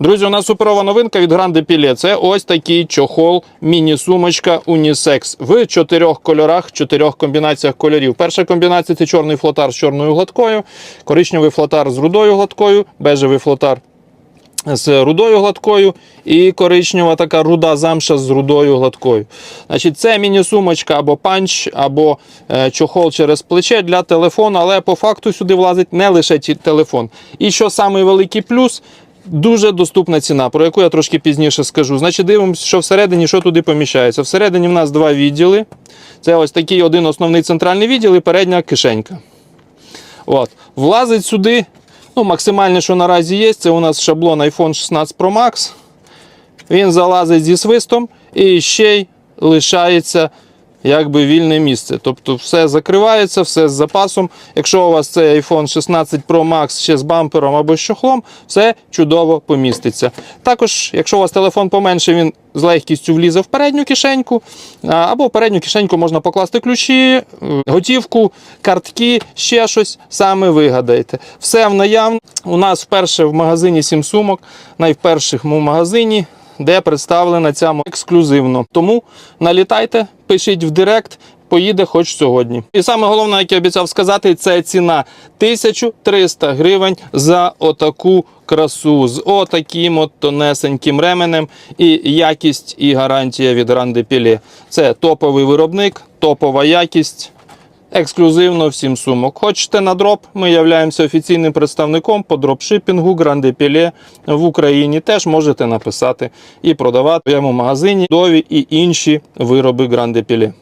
Друзі, у нас суперова новинка від Grande Pile. Це ось такий чохол, міні-сумочка Unisex в чотирьох кольорах, чотирьох комбінаціях кольорів. Перша комбінація це чорний флотар з чорною гладкою, коричневий флотар з рудою гладкою, бежевий флотар з рудою гладкою і коричнева така руда замша з рудою гладкою. Значить, Це міні-сумочка або панч, або е, чохол через плече для телефону, але по факту сюди влазить не лише телефон. І що самий великий плюс. Дуже доступна ціна, про яку я трошки пізніше скажу. Значить, дивимося, що всередині, що туди поміщається. Всередині в нас два відділи. Це ось такий один основний центральний відділ і передня кишенька. От. Влазить сюди, ну, максимальне, що наразі є, це у нас шаблон iPhone 16 Pro Max. Він залазить зі свистом і ще й лишається якби вільне місце. Тобто все закривається, все з запасом. Якщо у вас цей iPhone 16 Pro Max ще з бампером або з чохлом, все чудово поміститься. Також, якщо у вас телефон поменше, він з легкістю влізе в передню кишеньку, або в передню кишеньку можна покласти ключі, готівку, картки, ще щось саме вигадаєте. Все в наявно. У нас вперше в магазині 7 сумок, найвпершому магазині де представлена ця мо- ексклюзивно. Тому налітайте, пишіть в Директ. Поїде хоч сьогодні. І саме головне, як я обіцяв сказати, це ціна 1300 гривень за отаку красу з отаким от тонесеньким ременем і якість і гарантія від Grande Pile. Це топовий виробник, топова якість. Ексклюзивно всім сумок. Хочете на дроп? Ми являємося офіційним представником по дропшипінгу Pile в Україні. Теж можете написати і продавати в моєму магазині дові і інші вироби Pile.